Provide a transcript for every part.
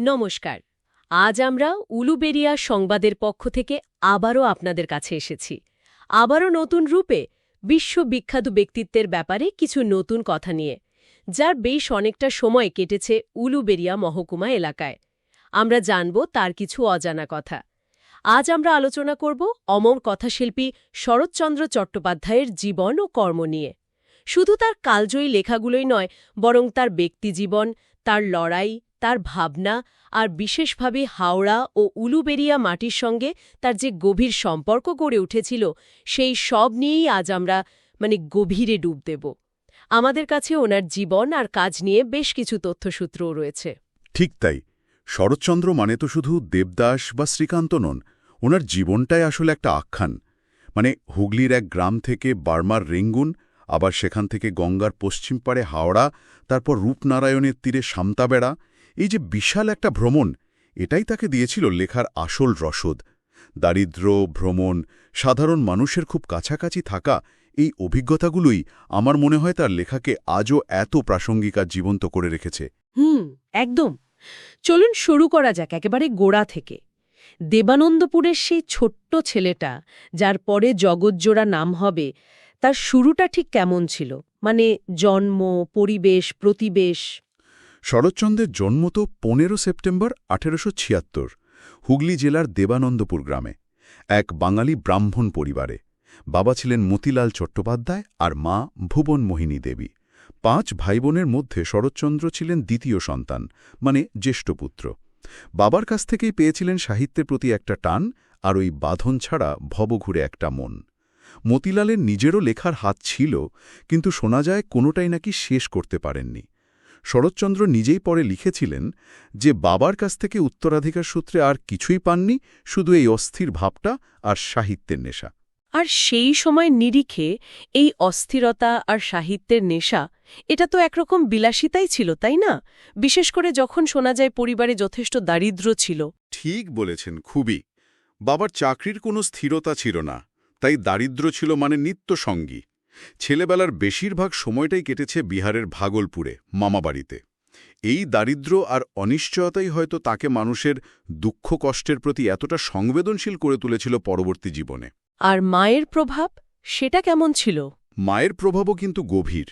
নমস্কার। আজ আমরা উলুবেরিয়া সংবাদের পক্ষ থেকে আবারও আপনাদের কাছে এসেছি। আবারও নতুন রূপে বিশ্ববিখ্যাত ব্যক্তিত্বের ব্যাপারে কিছু নতুন কথা নিয়ে, যার বেশ অনেকটা সময় কেটেছে উলুবেরিয়া মহকুমা এলাকায়। আমরা জানব তার কিছু অজানা কথা। আজ আমরা আলোচনা করব অমর কথাশিল্পী শরৎচন্দ্র চট্টোপাধ্যায়ের জীবন ও কর্ম নিয়ে। শুধু তার কালজয়ী লেখাগুলোই নয়, বরং তার ব্যক্তিজীবন, তার লড়াই তার ভাবনা আর বিশেষভাবে হাওড়া ও উলুবেরিয়া মাটির সঙ্গে তার যে গভীর সম্পর্ক গড়ে উঠেছিল, সেই সব নিয়েই আজ আমরা মানে গভীরে ডুব দেব। আমাদের কাছে ওনার জীবন আর কাজ নিয়ে বেশ কিছু তথ্যসূত্রও রয়েছে। ঠিক তাই। শরৎচন্দ্র মানে তো শুধু দেবদাস বা শ্রীকান্ত নন, ওনার জীবনটাই আসলে একটা আখ্যান। মানে হুগলির এক গ্রাম থেকে বার্মার রেঙ্গুন, আবার সেখান থেকে গঙ্গার পশ্চিম পাড়ে হাওড়া, তারপর রূপনারায়ণের তীরে সামতাবেড়া এই যে বিশাল একটা ভ্রমণ, এটাই তাকে দিয়েছিল লেখার আসল রসদ। দারিদ্র, ভ্রমণ, সাধারণ মানুষের খুব কাছাকাছি থাকা এই অভিজ্ঞতাগুলোই আমার মনে হয় তার লেখাকে আজও এত প্রাসঙ্গিক আর জীবন্ত করে রেখেছে। হুম, একদম। চলুন শুরু করা যাক একেবারে গোড়া থেকে। দেবানন্দপুরের সেই ছোট্ট ছেলেটা, যার পরে জগৎজোড়া নাম হবে, তার শুরুটা ঠিক কেমন ছিল? মানে জন্ম, পরিবেশ, প্রতিবেশ? শরৎচন্দ্রের জন্ম তো পনেরো সেপ্টেম্বর আঠেরোশো ছিয়াত্তর, হুগলি জেলার দেবানন্দপুর গ্রামে। এক বাঙালি ব্রাহ্মণ পরিবারে। বাবা ছিলেন মতিলাল চট্টোপাধ্যায় আর মা ভুবন মোহিনী দেবী। পাঁচ ভাইবোনের মধ্যে শরৎচন্দ্র ছিলেন দ্বিতীয় সন্তান মানে জ্যেষ্ঠপুত্র বাবার কাছ থেকেই পেয়েছিলেন সাহিত্যের প্রতি একটা টান আর ওই বাঁধন ছাড়া ভবঘুরে একটা মন। মতিলালের নিজেরও লেখার হাত ছিল, কিন্তু শোনা যায় কোনোটাই নাকি শেষ করতে পারেননি। শরৎচন্দ্র নিজেই পরে লিখেছিলেন যে বাবার কাছ থেকে উত্তরাধিকার সূত্রে আর কিছুই পাননি শুধু এই অস্থির ভাবটা আর সাহিত্যের নেশা। আর সেই সময় নিরিখে এই অস্থিরতা আর সাহিত্যের নেশা এটা তো একরকম বিলাসিতাই ছিল তাই না? বিশেষ করে যখন শোনা যায় পরিবারে যথেষ্ট দারিদ্র্য ছিল। ঠিক বলেছেন খুবই। বাবার চাকরির কোনো স্থিরতা ছিল না তাই দারিদ্র ছিল মানে নিত্য সঙ্গী ছেলেবেলার বেশিরভাগ সময়টাই কেটেছে বিহারের ভাগলপুরে মামাবাড়িতে। এই দারিদ্র আর অনিশ্চয়তাই হয়তো তাকে মানুষের দুঃখ কষ্টের প্রতি এতটা সংবেদনশীল করে তুলেছিল পরবর্তী জীবনে। আর মায়ের প্রভাব সেটা কেমন ছিল? মায়ের প্রভাবও কিন্তু গভীর।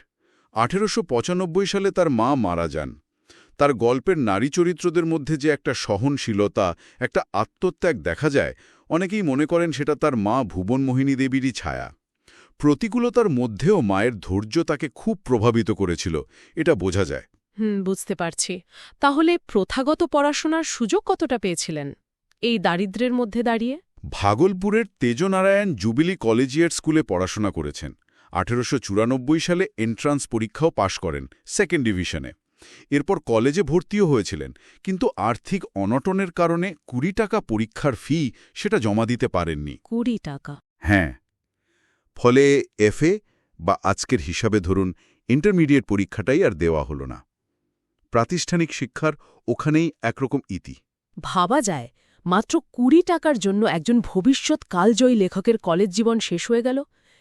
আঠেরোশো পঁচানব্বই সালে তার মা মারা যান। তার গল্পের নারী চরিত্রদের মধ্যে যে একটা সহনশীলতা একটা আত্মত্যাগ দেখা যায় অনেকেই মনে করেন সেটা তার মা ভুবনমোহিনী দেবীরই ছায়া। প্রতিকূলতার মধ্যেও মায়ের ধৈর্য তাকে খুব প্রভাবিত করেছিল এটা বোঝা যায়। হুম বুঝতে পারছি। তাহলে প্রথাগত পড়াশোনার সুযোগ কতটা পেয়েছিলেন? এই দারিদ্র্যের মধ্যে দাঁড়িয়ে? ভাগলপুরের তেজনারায়ণ জুবিলি কলেজিয়েট স্কুলে পড়াশোনা করেছেন। আঠেরোশো চুরানব্বই সালে এন্ট্রান্স পরীক্ষাও পাশ করেন সেকেন্ড ডিভিশনে এরপর কলেজে ভর্তিও হয়েছিলেন কিন্তু আর্থিক অনটনের কারণে কুড়ি টাকা পরীক্ষার ফি সেটা জমা দিতে পারেননি। কুড়ি টাকা? হ্যাঁ। ফলে এফএ বা আজকের হিসাবে ধরুন ইন্টারমিডিয়েট পরীক্ষাটাই আর দেওয়া হলো না। প্রাতিষ্ঠানিক শিক্ষার ওখানেই একরকম ইতি। ভাবা যায় মাত্র কুড়ি টাকার জন্য একজন ভবিষ্যৎ কালজয়ী লেখকের কলেজ জীবন শেষ হয়ে গেল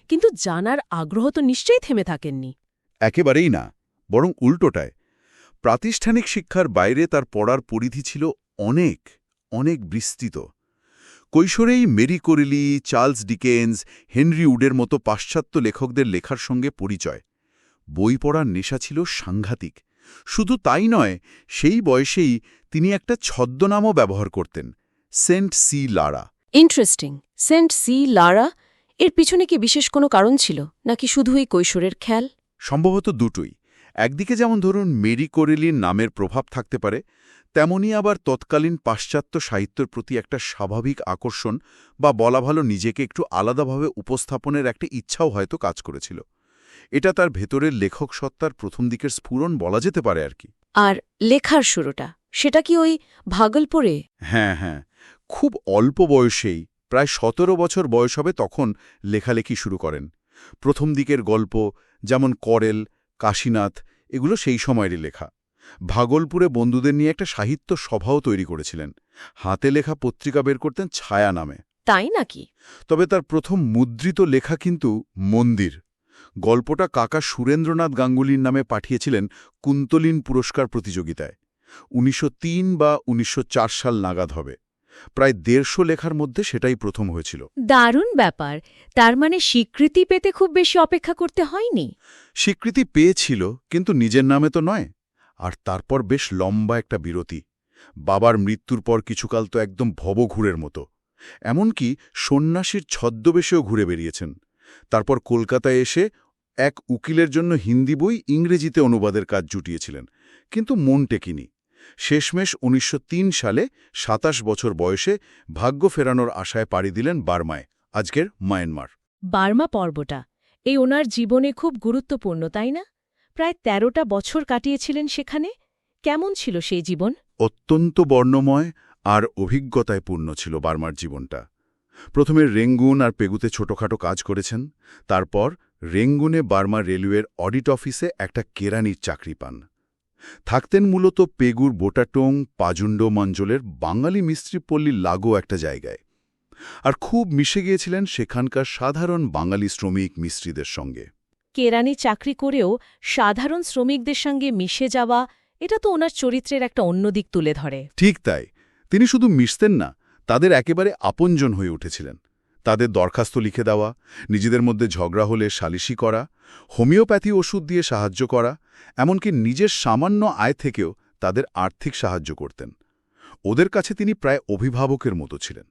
কিন্তু জানার আগ্রহ তো নিশ্চয়ই থেমে থাকেননি। একেবারেই না বরং উল্টোটায়। প্রাতিষ্ঠানিক শিক্ষার বাইরে তার পড়ার পরিধি ছিল অনেক অনেক বিস্তৃত। কৈশোরেই Marie Corelli Charles Dickens Henry উডের মতো পাশ্চাত্য লেখকদের লেখার সঙ্গে পরিচয়। বই পড়ার নেশা ছিল সাংঘাতিক। শুধু তাই নয় সেই বয়সেই তিনি একটা ছদ্মনামও ব্যবহার করতেন Saint C Lara. Interesting Saint C Lara? এর পিছনে কি বিশেষ কোনো কারণ ছিল নাকি শুধুই কৈশোরের খেয়াল? সম্ভবত দুটোই। একদিকে যেমন ধরুন মেরি কোরেলির নামের প্রভাব থাকতে পারে তেমনি আবার তৎকালীন পাশ্চাত্য সাহিত্যের প্রতি একটা স্বাভাবিক আকর্ষণ বা বলা ভালো নিজেকে একটু আলাদাভাবে উপস্থাপনের একটা ইচ্ছাও হয়তো কাজ করেছিল। এটা তার ভেতরের লেখক সত্তার প্রথম দিকের স্ফুরণ বলা যেতে পারে আর কি। আর লেখার শুরুটা সেটা কি ওই ভাগলপুরে? হ্যাঁ হ্যাঁ। খুব অল্প বয়সেই প্রায় সতেরো বছর বয়স হবে তখন লেখালেখি শুরু করেন। প্রথম দিকের গল্প যেমন করেল কাশীনাথ এগুলো সেই সময়েরই লেখা। ভাগলপুরে বন্ধুদের নিয়ে একটা সাহিত্য সভাও তৈরি করেছিলেন। হাতে লেখা পত্রিকা বের করতেন ছায়া নামে। তাই নাকি? তবে তার প্রথম মুদ্রিত লেখা কিন্তু মন্দির। গল্পটা কাকা সুরেন্দ্রনাথ গাঙ্গুলির নামে পাঠিয়েছিলেন কুন্তলিন পুরস্কার প্রতিযোগিতায়। উনিশশো তিন বা উনিশশো চার সাল নাগাদ হবে। প্রায় দেড়শো লেখার মধ্যে সেটাই প্রথম হয়েছিল। দারুণ ব্যাপার। তার মানে স্বীকৃতি পেতে খুব বেশি অপেক্ষা করতে হয়নি? স্বীকৃতি পেয়েছিল কিন্তু নিজের নামে তো নয়। আর তারপর বেশ লম্বা একটা বিরতি। বাবার মৃত্যুর পর কিছুকাল তো একদম ভবঘুরের মতো। এমনকি সন্ন্যাসীর ছদ্মবেশেও ঘুরে বেরিয়েছেন। তারপর কলকাতায় এসে এক উকিলের জন্য হিন্দি বই ইংরেজিতে অনুবাদের কাজ জুটিয়েছিলেন, কিন্তু মন টেকিনি। শেষমেশ উনিশশো তিন সালে ২৭ বছর বয়সে ভাগ্য ফেরানোর আশায় পাড়ি দিলেন বার্মায়, আজকের মায়ানমার। বার্মা পর্বটা, এই ওনার জীবনে খুব গুরুত্বপূর্ণ, তাই না? প্রায় তেরোটা বছর কাটিয়েছিলেন সেখানে? কেমন ছিল সেই জীবন? অত্যন্ত বর্ণময় আর অভিজ্ঞতায় পূর্ণ ছিল বার্মার জীবনটা। প্রথমে রেঙ্গুন আর পেগুতে ছোটখাটো কাজ করেছেন, তারপর রেঙ্গুনে বার্মা রেলওয়ের অডিট অফিসে একটা কেরানির চাকরি পান। থাকতেন মূলত পেগুর বোটাটোং পাজুণ্ড মঞ্জলের বাঙালি মিস্ত্রিপল্লীর লাগো একটা জায়গায়। আর খুব মিশে গিয়েছিলেন সেখানকার সাধারণ বাঙালি শ্রমিক মিস্ত্রিদের সঙ্গে। কেরানি চাকরি করেও সাধারণ শ্রমিকদের সঙ্গে মিশে যাওয়া, এটা তো ওনার চরিত্রের একটা অন্য দিক তুলে ধরে। ঠিক তাই। তিনি শুধু মিশতেন না, তাদের একেবারে আপনজন হয়ে উঠেছিলেন। তাদের দরখাস্ত লিখে দেওয়া, নিজেদের মধ্যে ঝগড়া হলে সালিশি করা, হোমিওপ্যাথি ওষুধ দিয়ে সাহায্য করা, এমনকি নিজের সামান্য আয় থেকেও তাদের আর্থিক সাহায্য করতেন। ওদের কাছে তিনি প্রায় অভিভাবকের মতো ছিলেন।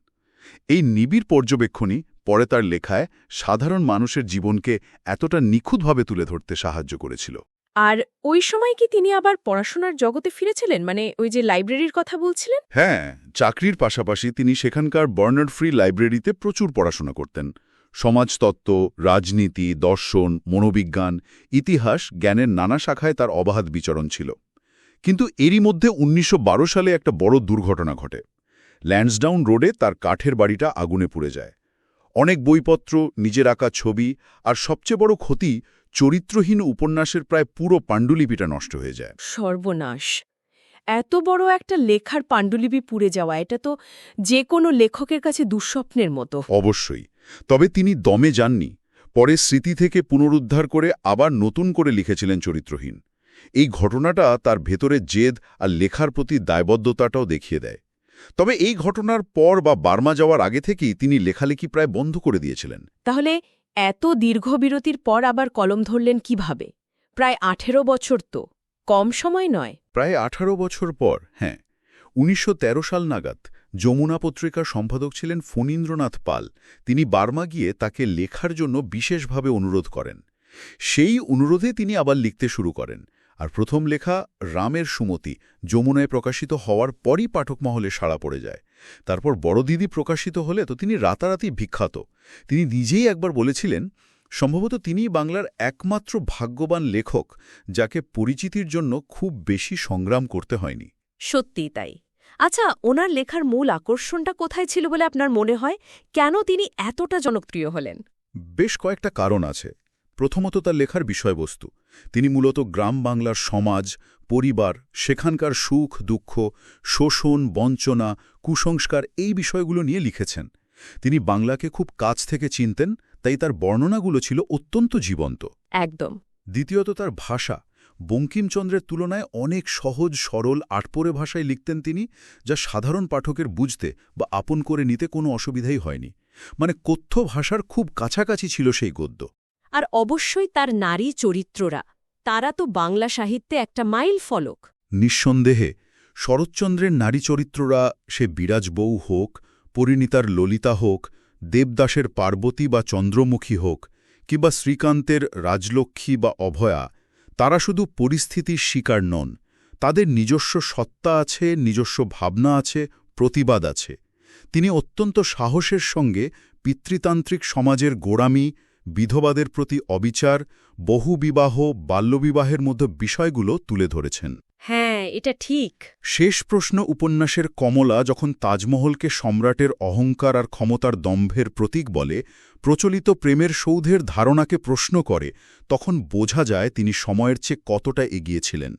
এই নিবিড় পর্যবেক্ষণই পরে তার লেখায় সাধারণ মানুষের জীবনকে এতটা নিখুঁতভাবে তুলে ধরতে সাহায্য করেছিল। আর ওই সময় কি তিনি আবার পড়াশোনার জগতে ফিরেছিলেন? মানে ওই যে লাইব্রেরির কথা বলছিলেন? হ্যাঁ চাকরির পাশাপাশি তিনি সেখানকার বার্নার্ড ফ্রি লাইব্রেরিতে প্রচুর পড়াশোনা করতেন। সমাজতত্ত্ব রাজনীতি দর্শন মনোবিজ্ঞান ইতিহাস জ্ঞানের নানা শাখায় তার অবাধ বিচরণ ছিল। কিন্তু এরই মধ্যে উনিশশো বারো সালে একটা বড় দুর্ঘটনা ঘটে। ল্যান্ডসডাউন রোডে তার কাঠের বাড়িটা আগুনে পুড়ে যায়। অনেক বইপত্র নিজের আঁকা ছবি আর সবচেয়ে বড় ক্ষতি চরিত্রহীন উপন্যাসের প্রায় পুরো পাণ্ডুলিপিটা নষ্ট হয়ে যায়। সর্বনাশ। এত বড় একটা লেখার পাণ্ডুলিপি পুড়ে যাওয়া এটা তো যে কোনো লেখকের কাছে দুঃস্বপ্নের মতো। অবশ্যই। তবে তিনি দমে যাননি। পরে স্মৃতি থেকে পুনরুদ্ধার করে আবার নতুন করে লিখেছিলেন চরিত্রহীন। এই ঘটনাটা তার ভেতরে জেদ আর লেখার প্রতি দায়বদ্ধতাটাও দেখিয়ে দেয়। তবে এই ঘটনার পর বা বার্মা যাওয়ার আগে থেকেই তিনি লেখালেখি প্রায় বন্ধ করে দিয়েছিলেন। তাহলে এত দীর্ঘ বিরতির পর আবার কলম ধরলেন কীভাবে? প্রায় আঠেরো বছর তো কম সময় নয়। প্রায় আঠারো বছর পর হ্যাঁ উনিশশো তেরো সাল নাগাদ যমুনা পত্রিকার সম্পাদক ছিলেন ফণীন্দ্রনাথ পাল। তিনি বার্মা গিয়ে তাকে লেখার জন্য বিশেষভাবে অনুরোধ করেন। সেই অনুরোধে তিনি আবার লিখতে শুরু করেন। আর প্রথম লেখা রামের সুমতি যমুনায় প্রকাশিত হওয়ার পরই পাঠক মহলে সাড়া পড়ে যায়। তারপর বড়দিদি প্রকাশিত হলে তো তিনি রাতারাতি বিখ্যাত। তিনি নিজেই একবার বলেছিলেন সম্ভবত তিনি বাংলার একমাত্র ভাগ্যবান লেখক যাকে পরিচিতির জন্য খুব বেশি সংগ্রাম করতে হয়নি। সত্যি তাই। আচ্ছা ওনার লেখার মূল আকর্ষণটা কোথায় ছিল বলে আপনার মনে হয়? কেন তিনি এতটা জনপ্রিয় হলেন? বেশ কয়েকটা কারণ আছে। প্রথমত তার লেখার বিষয়বস্তু। তিনি মূলত গ্রাম বাংলার সমাজ পরিবার সেখানকার সুখ দুঃখ শোষণ বঞ্চনা কুসংস্কার এই বিষয়গুলো নিয়ে লিখেছেন। তিনি বাংলাকে খুব কাছ থেকে চিনতেন তাই তার বর্ণনাগুলো ছিল অত্যন্ত জীবন্ত। একদম। দ্বিতীয়ত তার ভাষা। বঙ্কিমচন্দ্রের তুলনায় অনেক সহজ সরল আটপরে ভাষায় লিখতেন তিনি যা সাধারণ পাঠকের বুঝতে বা আপন করে নিতে কোনো অসুবিধাই হয়নি। মানে কথ্য ভাষার খুব কাছাকাছি ছিল সেই গদ্য। আর অবশ্যই তার নারী চরিত্ররা। তারা তো বাংলা সাহিত্যে একটা মাইল ফলক। নিঃসন্দেহে, শরৎচন্দ্রের নারী চরিত্ররা সে বিরাজ বউ হোক, পরিণীতার ললিতা হোক, দেবদাসের পার্বতী বা চন্দ্রমুখী হোক, কিংবা শ্রীকান্তের রাজলক্ষ্মী বা অভয়া, তারা শুধু পরিস্থিতির শিকার নন। তাদের নিজস্ব সত্তা আছে, নিজস্ব ভাবনা আছে, প্রতিবাদ আছে। তিনি অত্যন্ত সাহসের সঙ্গে পিতৃতান্ত্রিক সমাজের গোড়ামি বিধবাদের প্রতি অবিচার বহুবিবাহ বাল্যবিবাহের মতো বিষয়গুলো তুলে ধরেছেন। হ্যাঁ এটা ঠিক। শেষ প্রশ্ন উপন্যাসের কমলা যখন তাজমহলকে সম্রাটের অহংকার আর ক্ষমতার দম্ভের প্রতীক বলে প্রচলিত প্রেমের সৌধের ধারণাকে প্রশ্ন করে তখন বোঝা যায় তিনি সময়ের চেয়ে কতটা এগিয়েছিলেন।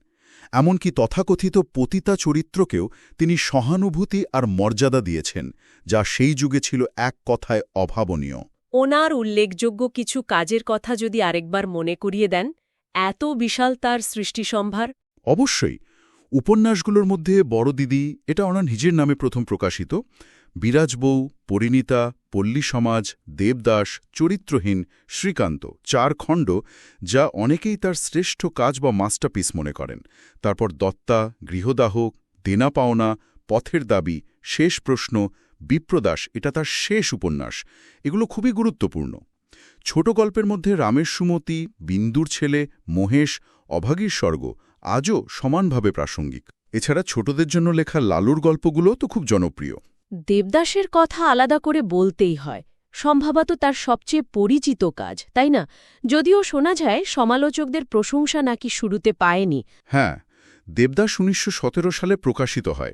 এমনকি তথাকথিত পতিতা চরিত্রকেও তিনি সহানুভূতি আর মর্যাদা দিয়েছেন যা সেই যুগে ছিল এক কথায় অভাবনীয়। ওনার উল্লেখযোগ্য কিছু কাজের কথা যদি আরেকবার মনে করিয়ে দেন, এত বিশাল তার সৃষ্টিসম্ভার। অবশ্যই। উপন্যাসগুলোর মধ্যে বড় দিদি, এটা ওনার নিজের নামে প্রথম প্রকাশিত। বিরাজ বউ, পরিণীতা, পল্লী সমাজ, দেবদাস, চরিত্রহীন, শ্রীকান্ত, চার খণ্ড, যা অনেকেই তার শ্রেষ্ঠ কাজ বা মাস্টারপিস মনে করেন। তারপর দত্তা, গৃহদাহ, দেনা পাওনা, পথের দাবি, শেষ প্রশ্ন বিপ্রদাস এটা তার শেষ উপন্যাস। এগুলো খুবই গুরুত্বপূর্ণ। ছোট গল্পের মধ্যে রামের সুমতি বিন্দুর ছেলে মহেশ অভাগীর স্বর্গ আজও সমানভাবে প্রাসঙ্গিক। এছাড়া ছোটদের জন্য লেখা লালুর গল্পগুলো তো খুব জনপ্রিয়। দেবদাসের কথা আলাদা করে বলতেই হয়। সম্ভবত তার সবচেয়ে পরিচিত কাজ তাই না? যদিও শোনা যায় সমালোচকদের প্রশংসা নাকি শুরুতে পায়নি। হ্যাঁ দেবদাস উনিশশো সতেরো সালে প্রকাশিত হয়।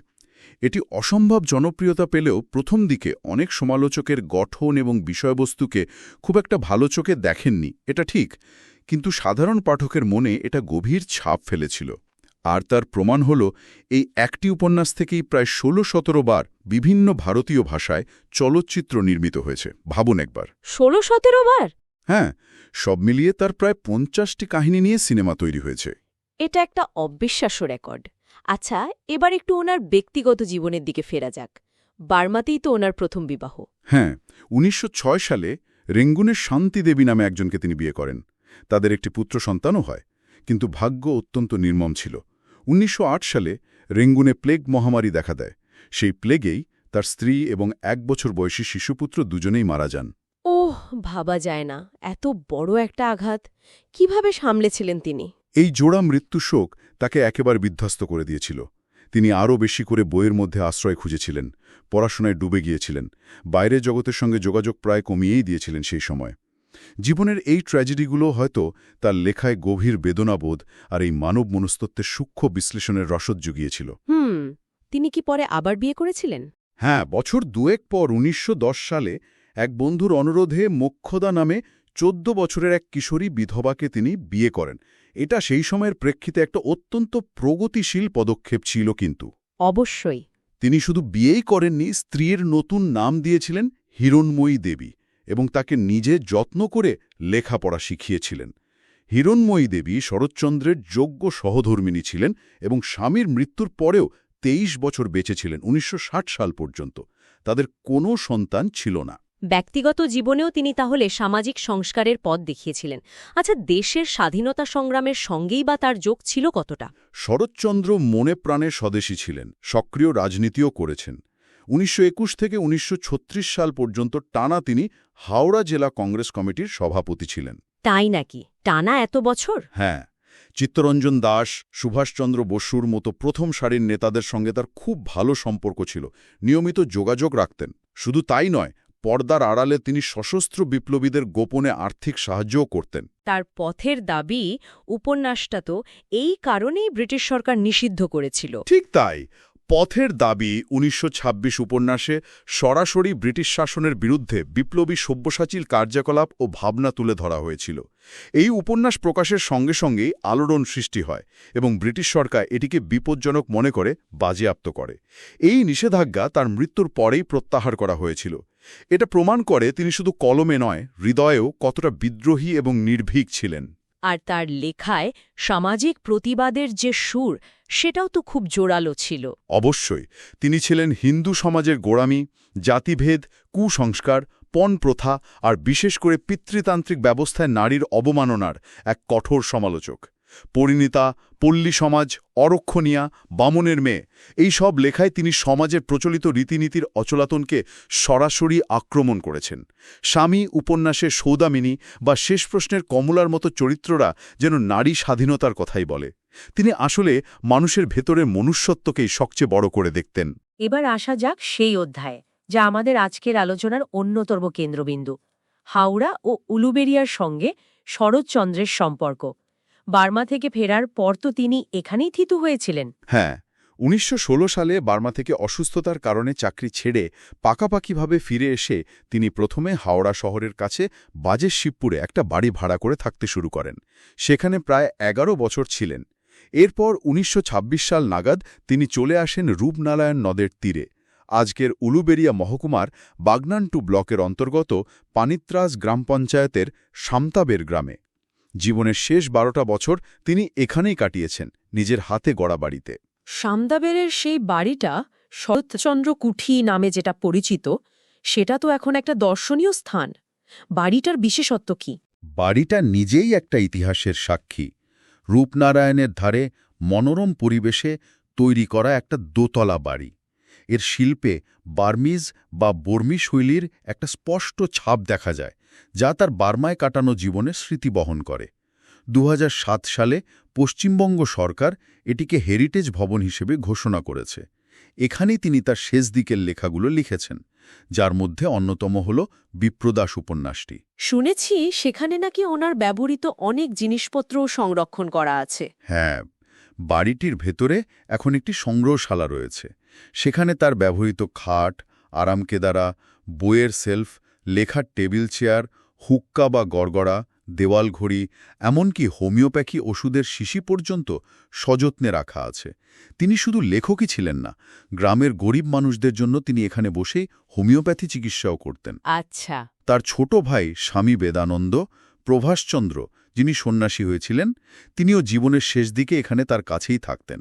এটি অসম্ভব জনপ্রিয়তা পেলেও প্রথম দিকে অনেক সমালোচকের গঠন এবং বিষয়বস্তুকে খুব একটা ভালো চোখে দেখেননি এটা ঠিক কিন্তু সাধারণ পাঠকের মনে এটা গভীর ছাপ ফেলেছিল। আর তার প্রমাণ হল এই একটি উপন্যাস থেকেই প্রায় ষোলো সতেরো বার বিভিন্ন ভারতীয় ভাষায় চলচ্চিত্র নির্মিত হয়েছে। ভাবুন একবার। ষোলো সতেরো বার? হ্যাঁ সব মিলিয়ে তার প্রায় পঞ্চাশটি কাহিনী নিয়ে সিনেমা তৈরি হয়েছে। এটা একটা অবিশ্বাস্য রেকর্ড। আচ্ছা এবার একটু ওনার ব্যক্তিগত জীবনের দিকে ফেরা যাক। বার্মাতেই তো ওনার প্রথম বিবাহ। হ্যাঁ উনিশশো ছয় সালে রেঙ্গুনের শান্তি দেবী নামে একজনকে তিনি বিয়ে করেন। তাদের একটি পুত্র সন্তানও হয় কিন্তু ভাগ্য অত্যন্ত নির্মম ছিল। উনিশশো আট সালে রেঙ্গুনে প্লেগ মহামারী দেখা দেয়। সেই প্লেগেই তার স্ত্রী এবং এক বছর বয়সী শিশুপুত্র দুজনেই মারা যান। ওহ ভাবা যায় না এত বড় একটা আঘাত। কীভাবে সামলেছিলেন তিনি? এই জোড়া মৃত্যু শোক তাকে একেবারে বিধ্বস্ত করে দিয়েছিল। তিনি আরও বেশি করে বইয়ের মধ্যে আশ্রয় খুঁজেছিলেন পড়াশোনায় ডুবে গিয়েছিলেন বাইরের জগতের সঙ্গে যোগাযোগ প্রায় কমিয়েই দিয়েছিলেন সেই সময়। জীবনের এই ট্র্যাজেডিগুলো হয়তো তার লেখায় গভীর বেদনাবোধ আর এই মানব মনস্তত্ত্বের সূক্ষ্ম বিশ্লেষণের রসদ জুগিয়েছিল। হুম তিনি কি পরে আবার বিয়ে করেছিলেন? হ্যাঁ বছর দুয়েক পর উনিশশো দশ সালে এক বন্ধুর অনুরোধে মোক্ষদা নামে চোদ্দ বছরের এক কিশোরী বিধবাকে তিনি বিয়ে করেন। এটা সেই সময়ের প্রেক্ষিতে একটা অত্যন্ত প্রগতিশীল পদক্ষেপ ছিল কিন্তু। অবশ্যই। তিনি শুধু বিয়েই করেননি স্ত্রীর নতুন নাম দিয়েছিলেন হিরণময়ী দেবী এবং তাকে নিজে যত্ন করে লেখাপড়া শিখিয়েছিলেন। হিরণময়ী দেবী শরৎচন্দ্রের যোগ্য সহধর্মিণী ছিলেন এবং স্বামীর মৃত্যুর পরেও তেইশ বছর বেঁচেছিলেন উনিশশো ষাট সাল পর্যন্ত। তাদের কোনো সন্তান ছিল না। ব্যক্তিগত জীবনেও তিনি তাহলে সামাজিক সংস্কারের পথ দেখিয়েছিলেন। আচ্ছা দেশের স্বাধীনতা সংগ্রামের সঙ্গেই বা তার যোগ ছিল কতটা? শরৎচন্দ্র মনে প্রাণে স্বদেশী ছিলেন সক্রিয় রাজনীতিও করেছেন। উনিশশো একুশ থেকে উনিশশো ছত্রিশ সাল পর্যন্ত টানা তিনি হাওড়া জেলা কংগ্রেস কমিটির সভাপতি ছিলেন। তাই নাকি? টানা এত বছর? হ্যাঁ চিত্তরঞ্জন দাস সুভাষচন্দ্র বসুর মতো প্রথম সারির নেতাদের সঙ্গে তার খুব ভালো সম্পর্ক ছিল নিয়মিত যোগাযোগ রাখতেন। শুধু তাই নয় পর্দার আড়ালে তিনি সশস্ত্র বিপ্লবীদের গোপনে আর্থিক সাহায্যও করতেন। তার পথের দাবি উপন্যাসটা তো এই কারণেই ব্রিটিশ সরকার নিষিদ্ধ করেছিল। ঠিক তাই পথের দাবি উনিশশো ছাব্বিশ উপন্যাসে সরাসরি ব্রিটিশ শাসনের বিরুদ্ধে বিপ্লবী সব্যসাচীর কার্যকলাপ ও ভাবনা তুলে ধরা হয়েছিল। এই উপন্যাস প্রকাশের সঙ্গে সঙ্গেই আলোড়ন সৃষ্টি হয় এবং ব্রিটিশ সরকার এটিকে বিপজ্জনক মনে করে বাজেয়াপ্ত করে। এই নিষেধাজ্ঞা তার মৃত্যুর পরেই প্রত্যাহার করা হয়েছিল। এটা প্রমাণ করে তিনি শুধু কলমে নয় হৃদয়েও কতটা বিদ্রোহী এবং নির্ভীক ছিলেন। আর তার লেখায় সামাজিক প্রতিবাদের যে সুর সেটাও তো খুব জোরালো ছিল। অবশ্যই তিনি ছিলেন হিন্দু সমাজের গোড়ামি জাতিভেদ কুসংস্কার পণ প্রথা আর বিশেষ করে পিতৃতান্ত্রিক ব্যবস্থায় নারীর অবমাননার এক কঠোর সমালোচক। পরিণীতা, পল্লী সমাজ, অরক্ষণিয়া, বামনের মেয়ে, এই সব লেখায় তিনি সমাজের প্রচলিত রীতিনীতির অচলাতনকে সরাসরি আক্রমণ করেছেন। স্বামী, উপন্যাসে সৌদামিনী বা শেষ প্রশ্নের কমলার মতো চরিত্ররা যেন নারী স্বাধীনতার কথাই বলে। তিনি আসলে মানুষের ভেতরের মনুষ্যত্বকেই সবচেয়ে বড় করে দেখতেন। এবার আসা যাক সেই অধ্যায়ে, যা আমাদের আজকের আলোচনার অন্যতম কেন্দ্রবিন্দু, হাওড়া ও উলুবেরিয়ার সঙ্গে শরৎচন্দ্রের সম্পর্ক। বার্মা থেকে ফেরার পর তো তিনি এখানেই থিতু হয়েছিলেন। হ্যাঁ উনিশশো ষোলো সালে বার্মা থেকে অসুস্থতার কারণে চাকরি ছেড়ে পাকাপাকিভাবে ফিরে এসে তিনি প্রথমে হাওড়া শহরের কাছে বাজের শিবপুরে একটা বাড়ি ভাড়া করে থাকতে শুরু করেন। সেখানে প্রায় এগারো বছর ছিলেন। এরপর উনিশশো ছাব্বিশ সাল নাগাদ তিনি চলে আসেন রূপনারায়ণ নদের তীরে। আজকের উলুবেরিয়া মহকুমার বাগনানটু ব্লকের অন্তর্গত পানিত্রাস গ্রাম পঞ্চায়েতের সামতাবের গ্রামে। জীবনের শেষ বারোটা বছর তিনি এখানেই কাটিয়েছেন নিজের হাতে গড়া বাড়িতে। সামদাবেরের সেই বাড়িটা শরৎচন্দ্র কুঠি নামে যেটা পরিচিত সেটা তো এখন একটা দর্শনীয় স্থান। বাড়িটার বিশেষত্ব কি? বাড়িটা নিজেই একটা ইতিহাসের সাক্ষী। রূপনারায়ণের ধারে মনোরম পরিবেশে তৈরি করা একটা দোতলা বাড়ি। এর শিল্পে বার্মিজ বা বর্মি শৈলীর একটা স্পষ্ট ছাপ দেখা যায়। যা তার বার্মায় কাটানো জীবনের স্মৃতি বহন করে। দু হাজার সাত সালে পশ্চিমবঙ্গ সরকার এটিকে হেরিটেজ ভবন হিসেবে ঘোষণা করেছে। এখানেই তিনি তার শেষ দিকের লেখাগুলো লিখেছেন যার মধ্যে অন্যতম হল বিপ্রদাস উপন্যাসটি। শুনেছি সেখানে নাকি ওনার ব্যবহৃত অনেক জিনিসপত্রও সংরক্ষণ করা আছে। হ্যাঁ বাড়িটির ভেতরে এখন একটি সংগ্রহশালা রয়েছে। সেখানে তার ব্যবহৃত খাট আরামকেদারা বইয়ের সেলফ লেখার টেবিল চেয়ার হুক্কা বা গড়গড়া দেওয়াল ঘড়ি এমনকি হোমিওপ্যাথি ওষুধের শিশি পর্যন্ত সযত্নে রাখা আছে। তিনি শুধু লেখকই ছিলেন না গ্রামের গরিব মানুষদের জন্য তিনি এখানে বসেই হোমিওপ্যাথি চিকিৎসাও করতেন। আচ্ছা। তার ছোট ভাই স্বামী বেদানন্দ প্রভাষচন্দ্র যিনি সন্ন্যাসী হয়েছিলেন তিনিও জীবনের শেষ দিকে এখানে তার কাছেই থাকতেন।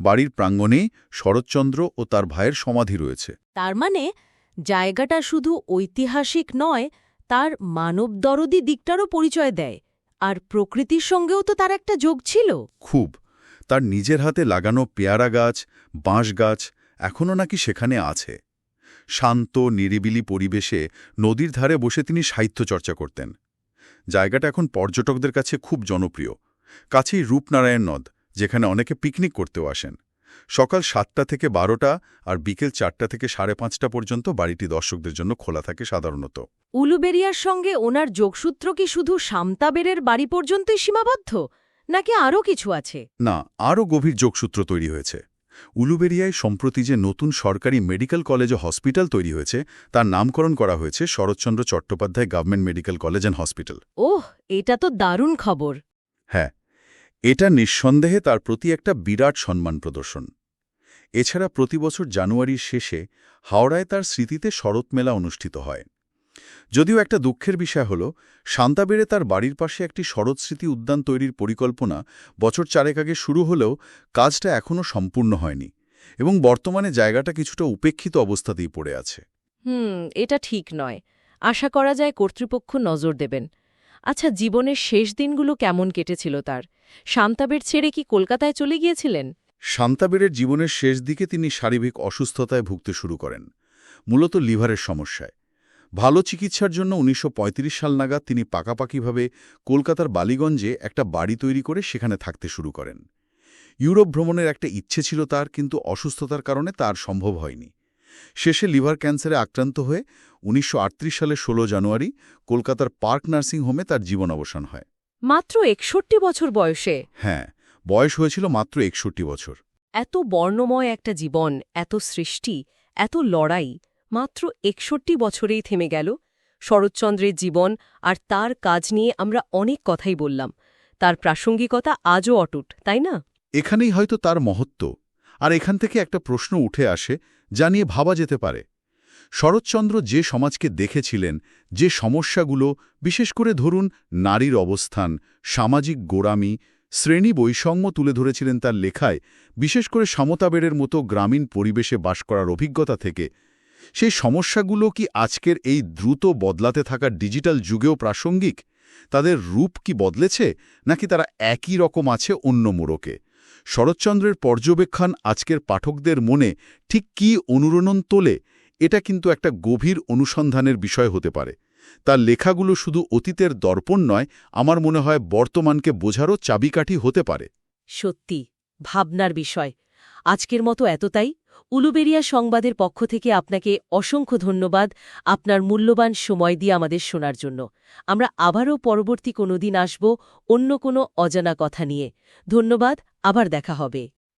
বাড়ির প্রাঙ্গণেই শরৎচন্দ্র ও তার ভাইয়ের সমাধি রয়েছে। তার মানে জায়গাটা শুধু ঐতিহাসিক নয়, তার মানবদরদি দিকটারও পরিচয় দেয়, আর প্রকৃতির সঙ্গেও তো তার একটা যোগ ছিল। খুব। তার নিজের হাতে লাগানো পেয়ারা গাছ, বাঁশ গাছ এখনও নাকি সেখানে আছে। শান্ত, নিরিবিলি পরিবেশে নদীর ধারে বসে তিনি সাহিত্য চর্চা করতেন। জায়গাটা এখন পর্যটকদের কাছে খুব জনপ্রিয়। কাছেই রূপনারায়ণ নদ, যেখানে অনেকে পিকনিক করতেও আসেন। সকাল সাতটা থেকে বারোটা আর বিকেল চারটা থেকে সাড়ে পাঁচটা পর্যন্ত বাড়িটি দর্শকদের জন্য খোলা থাকে সাধারণত। উলুবেরিয়ার সঙ্গে ওনার যোগসূত্র কি শুধু সামতাবেরের বাড়ি পর্যন্তই সীমাবদ্ধ নাকি আরও কিছু আছে? না আরও গভীর যোগসূত্র তৈরি হয়েছে। উলুবেরিয়ায় সম্প্রতি যে নতুন সরকারি মেডিকেল কলেজ ও হসপিটাল তৈরি হয়েছে তার নামকরণ করা হয়েছে Saratchandra Chattopadhyay government medical college and hospital. ওহ এটা তো দারুণ খবর। হ্যাঁ এটা নিঃসন্দেহে তার প্রতি একটা বিরাট সম্মান প্রদর্শন। এছাড়া প্রতি বছর জানুয়ারির শেষে হাওড়ায় তার স্মৃতিতে শরৎ মেলা অনুষ্ঠিত হয়। যদিও একটা দুঃখের বিষয় হল শান্তাবেড়ে তার বাড়ির পাশে একটি শরৎ স্মৃতি উদ্যান তৈরির পরিকল্পনা বছর চারেক আগে শুরু হলেও কাজটা এখনও সম্পূর্ণ হয়নি এবং বর্তমানে জায়গাটা কিছুটা উপেক্ষিত অবস্থাতেই পড়ে আছে। হুম, এটা ঠিক নয়। আশা করা যায় কর্তৃপক্ষ নজর দেবেন। আচ্ছা জীবনের শেষ দিনগুলো কেমন কেটেছিল তার? শান্তাবের ছেড়ে কি কলকাতায় চলে গিয়েছিলেন? শান্তাবেরের জীবনের শেষ দিকে তিনি শারীরিক অসুস্থতায় ভুগতে শুরু করেন মূলত লিভারের সমস্যায়। ভালো চিকিৎসার জন্য উনিশশো পঁয়ত্রিশ সাল নাগাদ তিনি পাকাপাকিভাবে কলকাতার বালিগঞ্জে একটা বাড়ি তৈরি করে সেখানে থাকতে শুরু করেন। ইউরোপ ভ্রমণের একটা ইচ্ছে ছিল তার কিন্তু অসুস্থতার কারণে তার সম্ভব হয়নি। শেষে লিভার ক্যান্সারে আক্রান্ত হয়ে উনিশশো সালে ১৬ জানুয়ারি কলকাতার পার্ক নার্সিং হোমে তার জীবন অবসান হয়। মাত্র একষট্টি বছর বয়সে? হ্যাঁ। বয়স হয়েছিল মাত্র একষট্টি বছর। এত বর্ণময় একটা জীবন এত সৃষ্টি এত লড়াই মাত্র একষট্টি বছরেই থেমে গেল। শরৎচন্দ্রের জীবন আর তার কাজ নিয়ে আমরা অনেক কথাই বললাম। তার প্রাসঙ্গিকতা আজও অটুট তাই না? এখানেই হয়তো তার মহত্ব আর এখান থেকে একটা প্রশ্ন উঠে আসে যা নিয়ে ভাবা যেতে পারে। শরৎচন্দ্র যে সমাজকে দেখেছিলেন যে সমস্যাগুলো বিশেষ করে ধরুন নারীর অবস্থান সামাজিক গোড়ামি শ্রেণি বৈষম্য তুলে ধরেছিলেন তার লেখায়, বিশেষ করে সমতাবেরের মতো গ্রামীণ পরিবেশে বাস করার অভিজ্ঞতা থেকে। সেই সমস্যাগুলো কি আজকের এই দ্রুত বদলাতে থাকা ডিজিটাল যুগেও প্রাসঙ্গিক? তাদের রূপ কি বদলেছে, নাকি তারা একই রকম আছে অন্য মোড়কে? শরৎচন্দ্রের পর্যবেক্ষণ আজকের পাঠকদের মনে ঠিক কি অনুরণন তোলে, এটা কিন্তু একটা গভীর অনুসন্ধানের বিষয় হতে পারে। তার লেখাগুলো শুধু অতীতের দর্পণ নয়, আমার মনে হয় বর্তমানকে বোঝারও চাবিকাঠি হতে পারে। সত্যি, ভাবনার বিষয়। আজকের মতো এতটাই। উলুবেরিয়া সংবাদের পক্ষ থেকে আপনাকে অসংখ্য ধন্যবাদ আপনার মূল্যবান সময় দিয়ে আমাদের শোনার জন্য। আমরা আবারও পরবর্তী কোনো দিন আসব অন্য কোনো অজানা কথা নিয়ে। ধন্যবাদ, আবার দেখা হবে।